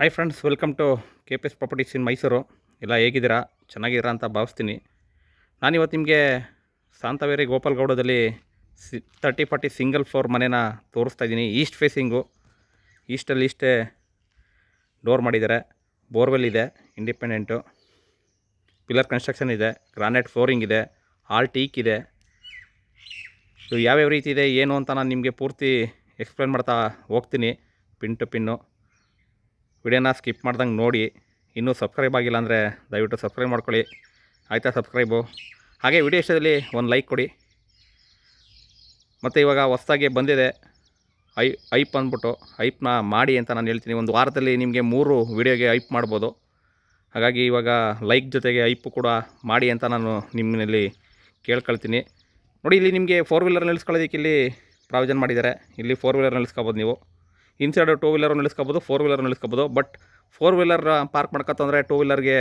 Hi friends welcome to K P S properties in Mysuru ಎಲ್ಲ ಹೇಗಿದ್ದೀರಾ? ಚೆನ್ನಾಗಿದ್ದೀರಾ ಅಂತ ಭಾವಿಸ್ತೀನಿ. ನಾನಿವತ್ತು ನಿಮಗೆ Santhaveri ಗೋಪಾಲ್ಗೌಡದಲ್ಲಿ C thirty forty single floor ಮನೇನ ತೋರಿಸ್ತಾ ಇದ್ದೀನಿ. ಈಸ್ಟ್ ಫೇಸಿಂಗು ಈಸ್ಟಲ್ಲಿ ಇಷ್ಟೇ ಡೋರ್ ಮಾಡಿದ್ದಾರೆ. ಬೋರ್ವೆಲ್ ಇದೆ ಇಂಡಿಪೆಂಡೆಂಟು ಪಿಲ್ಲರ್ ಕನ್ಸ್ಟ್ರಕ್ಷನ್ ಇದೆ ಗ್ರಾನೈಟ್ ಫ್ಲೋರಿಂಗ್ ಇದೆ ಆಲ್ ಟೀಕ್ ಇದೆ. ಇದು ಯಾವ್ಯಾವ ರೀತಿ ಇದೆ, ಏನು ಅಂತ ನಾನು ನಿಮಗೆ ಪೂರ್ತಿ ಎಕ್ಸ್ಪ್ಲೇನ್ ಮಾಡ್ತಾ ಹೋಗ್ತೀನಿ. ಪಿನ್ ಟು ಪಿನ್ನು ವಿಡಿಯೋನ ಸ್ಕಿಪ್ ಮಾಡ್ದಂಗೆ ನೋಡಿ. ಇನ್ನೂ ಸಬ್ಸ್ಕ್ರೈಬ್ ಆಗಿಲ್ಲ ಅಂದರೆ ದಯವಿಟ್ಟು ಸಬ್ಸ್ಕ್ರೈಬ್ ಮಾಡ್ಕೊಳ್ಳಿ. ಆಯಿತಾ ಸಬ್ಸ್ಕ್ರೈಬು? ಹಾಗೆ ವಿಡಿಯೋ ಇಷ್ಟದಲ್ಲಿ ಒಂದು ಲೈಕ್ ಕೊಡಿ. ಮತ್ತು ಇವಾಗ ಹೊಸ್ದಾಗಿ ಬಂದಿದೆ. ಐ, ಐಪ್ ಅಂದ್ಬಿಟ್ಟು ಐಪ್ನ ಮಾಡಿ ಅಂತ ನಾನು ಹೇಳ್ತೀನಿ. ಒಂದು ವಾರದಲ್ಲಿ ನಿಮಗೆ ಮೂರು ವಿಡಿಯೋಗೆ ಐಪ್ ಮಾಡ್ಬೋದು. ಹಾಗಾಗಿ ಇವಾಗ ಲೈಕ್ ಜೊತೆಗೆ ಐಪು ಕೂಡ ಮಾಡಿ ಅಂತ ನಾನು ನಿಮ್ಮಲ್ಲಿ ಕೇಳ್ಕೊಳ್ತೀನಿ. ನೋಡಿ, ಇಲ್ಲಿ ನಿಮಗೆ ಫೋರ್ ವೀಲರ್ ನಿಲ್ಲಿಸ್ಕೊಳ್ಳೋದಕ್ಕೆ ಇಲ್ಲಿ ಪ್ರಾವಿಷನ್ ಮಾಡಿದ್ದಾರೆ. ಇಲ್ಲಿ ಫೋರ್ ವೀಲರ್ ನಿಲ್ಲಿಸ್ಕೋಬೋದು ನೀವು. ಇನ್ಸೈಡ್ ಟೂ ವೀಲರ್ ನಿಲ್ಲಿಸ್ಕೋಬೋದು, ಫೋರ್ ವೀಲರ್ ನಿಲ್ಲಿಸ್ಕೋಬೋದು, ಬಟ್ ಫೋರ್ ವೀಲರ್ ಪಾರ್ಕ್ ಮಾಡ್ಕೊತಂದರೆ ಟೂ ವೀಲರ್ಗೆ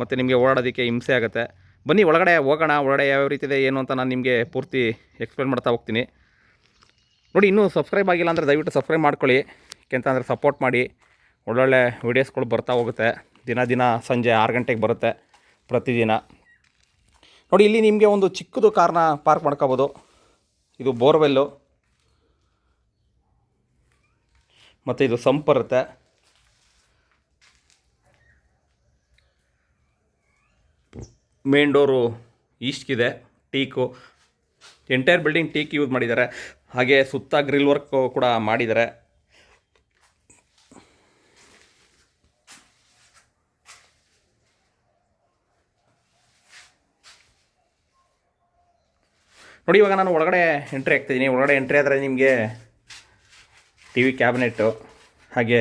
ಮತ್ತು ನಿಮಗೆ ಓಡಾಡೋದಕ್ಕೆ ಹಿಂಸೆ ಆಗುತ್ತೆ. ಬನ್ನಿ, ಒಳಗಡೆ ಹೋಗೋಣ, ಒಳಗಡೆ ಯಾವ್ಯಾವ ರೀತಿ ಇದೆ, ಏನು ಅಂತ ನಾನು ನಿಮಗೆ ಪೂರ್ತಿ ಎಕ್ಸ್ಪ್ಲೇನ್ ಮಾಡ್ತಾ ಹೋಗ್ತೀನಿ. ನೋಡಿ, ಇನ್ನೂ ಸಬ್ಸ್ಕ್ರೈಬ್ ಆಗಿಲ್ಲ ಅಂದರೆ ದಯವಿಟ್ಟು ಸಬ್ಸ್ಕ್ರೈಬ್ ಮಾಡ್ಕೊಳ್ಳಿ. ಯಾಕೆಂತಂದರೆ ಸಪೋರ್ಟ್ ಮಾಡಿ. ಒಳ್ಳೊಳ್ಳೆ ವೀಡಿಯೋಸ್ಗಳು ಬರ್ತಾ ಹೋಗುತ್ತೆ. ದಿನ ದಿನ ಸಂಜೆ ಆರು ಗಂಟೆಗೆ ಬರುತ್ತೆ ಪ್ರತಿದಿನ. ನೋಡಿ, ಇಲ್ಲಿ ನಿಮಗೆ ಒಂದು ಚಿಕ್ಕದು ಕಾರ್ನ ಪಾರ್ಕ್ ಮಾಡ್ಕೋಬೋದು. ಇದು ಬೋರ್ವೆಲ್ಲು. ಮತ್ತು ಇದು ಸಂಪ್ ಬರುತ್ತೆ main door ಈಸ್ಟ್ಗಿದೆ, teak. Entire building teak use ಮಾಡಿದ್ದಾರೆ. ಹಾಗೆ ಸುತ್ತ ಗ್ರಿಲ್ ವರ್ಕ್ ಕೂಡ ಮಾಡಿದ್ದಾರೆ. ನೋಡಿ ಇವಾಗ ನಾನು ಒಳಗಡೆ ಎಂಟ್ರಿ ಆಗ್ತಿದ್ದೀನಿ ಒಳಗಡೆ ಎಂಟ್ರಿ ಆದರೆ ನಿಮಗೆ ಟಿ ವಿ ಕ್ಯಾಬಿನೆಟ್ಟು ಹಾಗೆ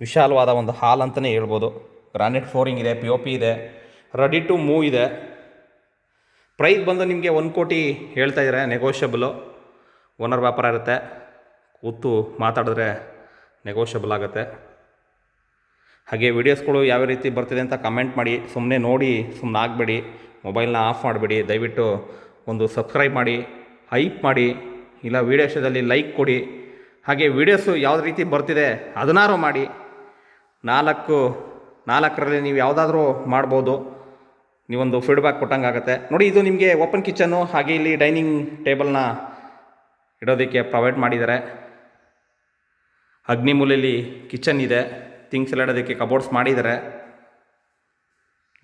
ವಿಶಾಲವಾದ ಒಂದು ಹಾಲ್ ಅಂತಲೇ ಹೇಳ್ಬೋದು. ಗ್ರಾನೈಟ್ ಫ್ಲೋರಿಂಗ್ ಇದೆ ಪಿ ಒ ಪಿ ಇದೆ ರೆಡಿ ಟು ಮೂವ್ ಇದೆ. ಪ್ರೈಸ್ ಬಂದು ನಿಮಗೆ ಒಂದು ಕೋಟಿ ಹೇಳ್ತಾ ಇದ್ದಾರೆ ನೆಗೋಷಿಯಬಲು ಓನರ್ ವ್ಯಾಪಾರ ಇರುತ್ತೆ. ಕೂತು ಮಾತಾಡಿದ್ರೆ ನೆಗೋಷಿಯಬಲ್ ಆಗುತ್ತೆ. ಹಾಗೆ ವೀಡಿಯೋಸ್ಗಳು ಯಾವ ರೀತಿ ಬರ್ತಿದೆ ಅಂತ ಕಮೆಂಟ್ ಮಾಡಿ ಸುಮ್ಮನೆ ನೋಡಿ ಸುಮ್ಮನೆ ಆಗಬೇಡಿ. ಮೊಬೈಲ್ನ ಆಫ್ ಮಾಡಬೇಡಿ. ದಯವಿಟ್ಟು ಒಂದು ಸಬ್ಸ್ಕ್ರೈಬ್ ಮಾಡಿ ಹೈಪ್ ಮಾಡಿ. ಇಲ್ಲ ವೀಡಿಯೋಸದಲ್ಲಿ ಲೈಕ್ ಕೊಡಿ. ಹಾಗೆ ವೀಡಿಯೋಸು ಯಾವ ರೀತಿ ಬರ್ತಿದೆ ಅದನ್ನಾರು ಮಾಡಿ. ನಾಲ್ಕು, ನಾಲ್ಕರಲ್ಲಿ ನೀವು ಯಾವುದಾದ್ರೂ ಮಾಡ್ಬೋದು. ನೀವೊಂದು ಫೀಡ್ಬ್ಯಾಕ್ ಕೊಟ್ಟಂಗೆ ಆಗುತ್ತೆ ನೋಡಿ, ಇದು ನಿಮಗೆ ಓಪನ್ ಕಿಚನ್ನು ಹಾಗೆ ಇಲ್ಲಿ ಡೈನಿಂಗ್ ಟೇಬಲ್ನ ಇಡೋದಕ್ಕೆ ಪ್ರೊವೈಡ್ ಮಾಡಿದ್ದಾರೆ. ಅಗ್ನಿಮೂಲೆಯಲ್ಲಿ ಕಿಚನ್ ಇದೆ. ಥಿಂಗ್ಸ್ ಎಲ್ಲ ಇಡೋದಕ್ಕೆ ಕಬೋರ್ಡ್ಸ್ ಮಾಡಿದ್ದಾರೆ.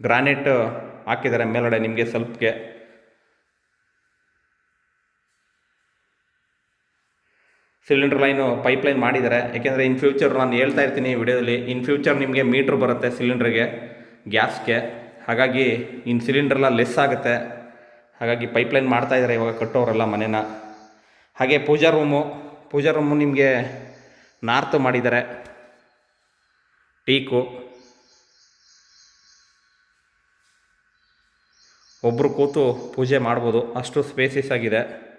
ಗ್ರಾನೈಟ್ ಹಾಕಿದ್ದಾರೆ ಮೇಲ್ಗಡೆ ನಿಮಗೆ ಸ್ವಲ್ಪಗೆ ಸಿಲಿಂಡರ್ ಲೈನು ಪೈಪ್ ಲೈನ್ ಮಾಡಿದ್ದಾರೆ. ಯಾಕೆಂದರೆ ಇನ್ ಫ್ಯೂಚರ್ ನಾನು ಹೇಳ್ತಾ ಇರ್ತೀನಿ ವಿಡಿಯೋದಲ್ಲಿ, ಇನ್ ಫ್ಯೂಚರ್ ನಿಮಗೆ ಮೀಟ್ರ್ ಬರುತ್ತೆ ಸಿಲಿಂಡ್ರಿಗೆ, ಗ್ಯಾಸ್ಗೆ. ಹಾಗಾಗಿ ಇನ್ ಸಿಲಿಂಡ್ರೆಲ್ಲ ಲೆಸ್ ಆಗುತ್ತೆ. ಹಾಗಾಗಿ ಪೈಪ್ ಲೈನ್ ಮಾಡ್ತಾ ಇದ್ದಾರೆ ಇವಾಗ ಕಟ್ಟೋರೆಲ್ಲ ಮನೇನ. ಹಾಗೆ ಪೂಜಾ ರೂಮು ಪೂಜಾ ರೂಮು ನಿಮಗೆ ನಾರ್ತ್ ಮಾಡಿದ್ದಾರೆ. ಟೀಕು. ಒಬ್ಬರು ಕೂತು ಪೂಜೆ ಮಾಡ್ಬೋದು. ಅಷ್ಟು ಸ್ಪೇಸಿಸ್ ಆಗಿದೆ.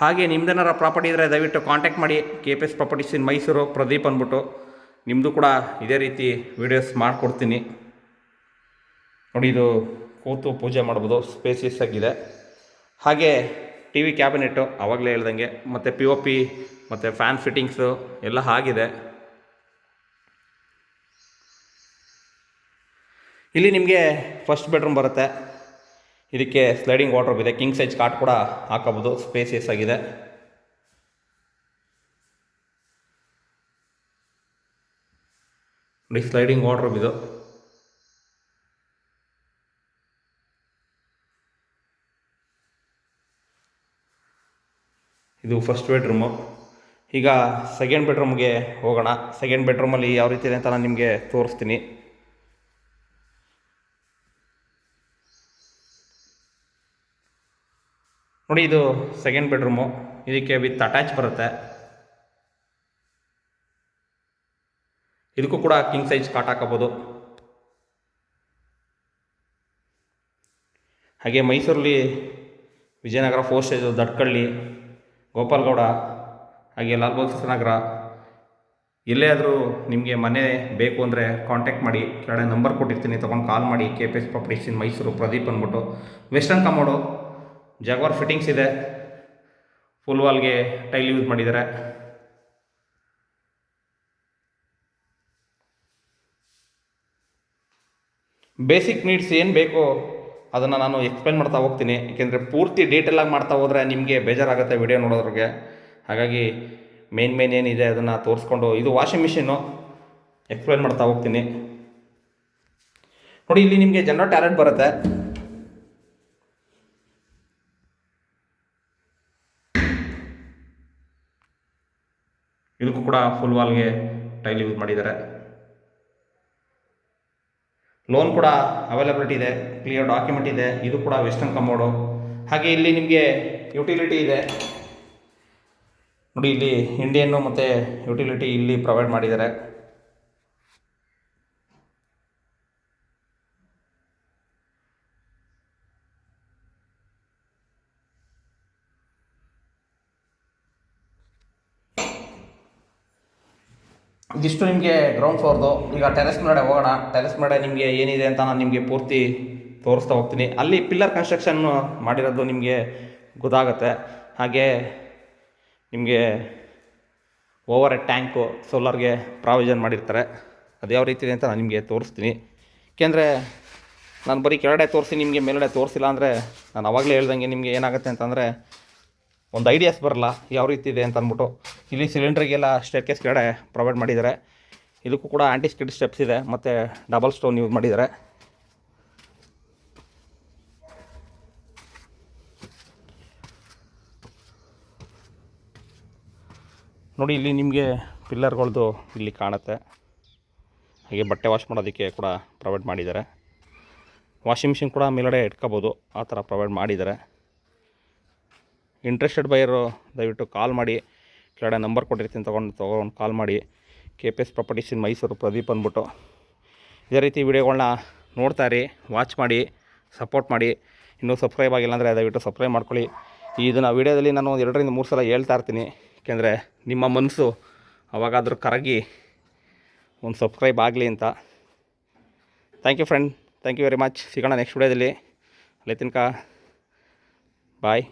ಹಾಗೆ ನಿಮ್ದೇನಾರ ಪ್ರಾಪರ್ಟಿ ಇದ್ದರೆ ದಯವಿಟ್ಟು ಕಾಂಟ್ಯಾಕ್ಟ್ ಮಾಡಿ K P S properties in Mysuru, Pradeep ಅಂದ್ಬಿಟ್ಟು. ನಿಮ್ಮದು ಕೂಡ ಇದೇ ರೀತಿ ವೀಡಿಯೋಸ್ ಮಾಡಿಕೊಡ್ತೀನಿ. ನೋಡಿ ಇದು ಕೂತು ಪೂಜೆ ಮಾಡ್ಬೋದು ಸ್ಪೇಸಿಯಸ್ ಆಗಿದೆ. ಹಾಗೆ ಟಿ ವಿ ಕ್ಯಾಬಿನೆಟ್ಟು ಆವಾಗಲೇ ಹೇಳ್ದಂಗೆ, ಮತ್ತು ಪಿ ಒ ಪಿ ಮತ್ತು ಫ್ಯಾನ್ ಫಿಟ್ಟಿಂಗ್ಸು ಎಲ್ಲ ಆಗಿದೆ. ಇಲ್ಲಿ ನಿಮಗೆ ಫಸ್ಟ್ ಬೆಡ್ರೂಮ್ ಬರುತ್ತೆ. ಇದಕ್ಕೆ ಸ್ಲೈಡಿಂಗ್ ವಾಟರ್ ಇದೆ. ಕಿಂಗ್ ಸೈಜ್ ಕಾಟ್ ಕೂಡ ಹಾಕಬಹುದು. ಸ್ಪೇಸಿಯಸ್ ಆಗಿದೆ. ನೋಡಿ ಸ್ಲೈಡಿಂಗ್ ವಾಟರ್ ಇದು. ಇದು ಫಸ್ಟ್ ಬೆಡ್ರೂಮು ಈಗ ಸೆಕೆಂಡ್ ಬೆಡ್ರೂಮ್ಗೆ ಹೋಗೋಣ. ಸೆಕೆಂಡ್ ಬೆಡ್ರೂಮಲ್ಲಿ ಯಾವ ರೀತಿ ಇದೆ ಅಂತ ನಾನು ನಿಮಗೆ ತೋರಿಸ್ತೀನಿ. ನೋಡಿ ಇದು ಸೆಕೆಂಡ್ ಬೆಡ್ರೂಮು ಇದಕ್ಕೆ ವಿತ್ ಅಟ್ಯಾಚ್ ಬರುತ್ತೆ. ಇದಕ್ಕೂ ಕೂಡ ಕಿಂಗ್ ಸೈಜ್ ಕಾಟ್ ಹಾಕೋಬೋದು ಹಾಗೆ ಮೈಸೂರಲ್ಲಿ ವಿಜಯನಗರ ಫೋರ್ ಸ್ಟೇಜ್ ದಟ್ಕಳ್ಳಿ, ಗೋಪಾಲ್ಗೌಡ, ಹಾಗೆ ಲಾಲ್ ಬಹದ್ದೂರ್ ನಗರ ಎಲ್ಲೇ ಆದರೂ ನಿಮಗೆ ಮನೆ ಬೇಕು ಅಂದರೆ ಕಾಂಟ್ಯಾಕ್ಟ್ ಮಾಡಿ. ಕೆಳಗಡೆ ನಂಬರ್ ಕೊಟ್ಟಿರ್ತೀನಿ, ತೊಗೊಂಡು ಕಾಲ್ ಮಾಡಿ. K P S properties Mysuru Pradeep ಅಂದ್ಬಿಟ್ಟು. ವೆಸ್ಟರ್ನ್ ಕಮೋಡು ಜಗ್ವಾರ್ ಫಿಟ್ಟಿಂಗ್ಸ್ ಇದೆ. ಫುಲ್ ವಾಲ್ಗೆ ಟೈಲ್ ಯೂಸ್ ಮಾಡಿದ್ದಾರೆ. ಬೇಸಿಕ್ ನೀಡ್ಸ್ ಏನು ಬೇಕೋ ಅದನ್ನು ನಾನು ಎಕ್ಸ್ಪ್ಲೇನ್ ಮಾಡ್ತಾ ಹೋಗ್ತೀನಿ. ಏಕೆಂದರೆ ಪೂರ್ತಿ ಡೀಟೇಲಾಗಿ ಮಾಡ್ತಾ ಹೋದರೆ ನಿಮಗೆ ಬೇಜಾರಾಗುತ್ತೆ ವಿಡಿಯೋ ನೋಡೋದ್ರಿಗೆ. ಹಾಗಾಗಿ ಮೇನ್ ಮೇನ್ ಏನಿದೆ ಅದನ್ನು ತೋರಿಸ್ಕೊಂಡು ಇದು ವಾಷಿಂಗ್ ಮಿಷಿನ್ನು ಎಕ್ಸ್ಪ್ಲೇನ್ ಮಾಡ್ತಾ ಹೋಗ್ತೀನಿ. ನೋಡಿ, ಇಲ್ಲಿ ನಿಮಗೆ ಜನರಲ್ ಟ್ಯಾಲೆಂಟ್ ಬರುತ್ತೆ. ಇದಕ್ಕೂ ಕೂಡ ಫುಲ್ ವಾಲ್ಗೆ ಟೈಲ್ ಯೂಸ್ ಮಾಡಿದ್ದಾರೆ. ಲೋನ್ ಕೂಡ ಅವೈಲಬಿಲಿಟಿ ಇದೆ ಕ್ಲಿಯರ್ ಡಾಕ್ಯುಮೆಂಟ್ ಇದೆ, ಇದು ಕೂಡ ವೆಸ್ಟರ್ನ್ ಕಮೋಡು ಹಾಗೆ ಇಲ್ಲಿ ನಿಮಗೆ ಯುಟಿಲಿಟಿ ಇದೆ. ನೋಡಿ, ಇಲ್ಲಿ ಇಂಡಿಯನ್ನು ಮತ್ತು ಯುಟಿಲಿಟಿ ಇಲ್ಲಿ ಪ್ರೊವೈಡ್ ಮಾಡಿದ್ದಾರೆ. ಇದಿಷ್ಟು ನಿಮಗೆ ಗ್ರೌಂಡ್ ಫ್ಲೋರ್ದು ಈಗ ಟೆರೆಸ್ ಮೇಲೆ ಹೋಗೋಣ. ಟೆರೆಸ್ ಮೇಲೆ ನಿಮಗೆ ಏನಿದೆ ಅಂತ ನಾನು ನಿಮಗೆ ಪೂರ್ತಿ ತೋರಿಸ್ತಾ ಹೋಗ್ತೀನಿ. ಅಲ್ಲಿ ಪಿಲ್ಲರ್ ಕನ್ಸ್ಟ್ರಕ್ಷನ್ ಮಾಡಿರೋದು ನಿಮಗೆ ಗೊತ್ತಾಗುತ್ತೆ. ಹಾಗೆ ನಿಮಗೆ ಓವರ್ ಎ ಟ್ಯಾಂಕು ಸೋಲಾರ್ಗೆ ಪ್ರಾವಿಷನ್ ಮಾಡಿರ್ತಾರೆ. ಅದು ಯಾವ ರೀತಿ ಇದೆ ಅಂತ ನಾನು ನಿಮಗೆ ತೋರಿಸ್ತೀನಿ. ಏಕೆಂದರೆ ನಾನು ಬರೀ ಕೆಳಗಡೆ ತೋರಿಸಿ ನಿಮಗೆ ಮೇಲ್ಗಡೆ ತೋರಿಸಿಲ್ಲ ಅಂದರೆ ನಾನು ಅವಾಗಲೇ ಹೇಳ್ದಂಗೆ ನಿಮಗೆ ಏನಾಗುತ್ತೆ ಅಂತಂದರೆ ಒಂದು ಐಡಿಯಾಸ್ ಬರಲ್ಲ, ಯಾವ ರೀತಿ ಇದೆ ಅಂತ ಅಂದ್ಬಿಟ್ಟು ಇಲ್ಲಿ ಸಿಲಿಂಡ್ರಿಗೆಲ್ಲ ಸ್ಟೇರ್ ಕೇಸ್ ಕಡೆ ಪ್ರೊವೈಡ್ ಮಾಡಿದ್ದಾರೆ. ಇದಕ್ಕೂ ಕೂಡ ಆ್ಯಂಟಿ ಸ್ಕಿಡ್ ಸ್ಟೆಪ್ಸ್ ಇದೆ, ಮತ್ತು ಡಬಲ್ ಸ್ಟೋನ್ ಯೂಸ್ ಮಾಡಿದ್ದಾರೆ. ನೋಡಿ, ಇಲ್ಲಿ ನಿಮಗೆ ಪಿಲ್ಲರ್ಗಳ್ದು ಇಲ್ಲಿ ಕಾಣುತ್ತೆ. ಹಾಗೆ ಬಟ್ಟೆ ವಾಶ್ ಮಾಡೋದಕ್ಕೆ ಕೂಡ ಪ್ರೊವೈಡ್ ಮಾಡಿದ್ದಾರೆ. ವಾಷಿಂಗ್ ಮಿಷಿನ್ ಕೂಡ ಮೇಲಡೆ ಇಟ್ಕೋಬೋದು, ಆ ಥರ ಪ್ರೊವೈಡ್ ಮಾಡಿದ್ದಾರೆ. ಇಂಟ್ರೆಸ್ಟೆಡ್ ಬೈಯರು ದಯವಿಟ್ಟು ಕಾಲ್ ಮಾಡಿ. ಕೆಳಗಡೆ ನಂಬರ್ ಕೊಟ್ಟಿರ್ತೀನಿ, ತೊಗೊಂಡು ತೊಗೊಂಡು ಕಾಲ್ ಮಾಡಿ. K P S properties Mysuru Pradeep ಅಂದ್ಬಿಟ್ಟು. ಇದೇ ರೀತಿ ವೀಡಿಯೋಗಳನ್ನ ಇರಿ ವಾಚ್ ಮಾಡಿ ಸಪೋರ್ಟ್ ಮಾಡಿ. ಇನ್ನೂ ಸಬ್ಸ್ಕ್ರೈಬ್ ಆಗಿಲ್ಲ ಅಂದರೆ ದಯವಿಟ್ಟು ಸಬ್ಸ್ಕ್ರೈಬ್ ಮಾಡ್ಕೊಳ್ಳಿ. ಇದನ್ನು ವಿಡಿಯೋದಲ್ಲಿ ನಾನು ಒಂದು ಎರಡರಿಂದ ಮೂರು ಸಲ ಹೇಳ್ತಾ ಇರ್ತೀನಿ. ಏಕೆಂದರೆ ನಿಮ್ಮ ಮನಸ್ಸು ಅವಾಗಾದರೂ ಕರಗಿ ಒಂದು ಸಬ್ಸ್ಕ್ರೈಬ್ ಆಗಲಿ ಅಂತ. Thank you friend thank you very much ಸಿಗೋಣ ನೆಕ್ಸ್ಟ್ ವೀಡಿಯೋದಲ್ಲಿ. ಅಲ್ಲಿ ತನಕ ಬಾಯ್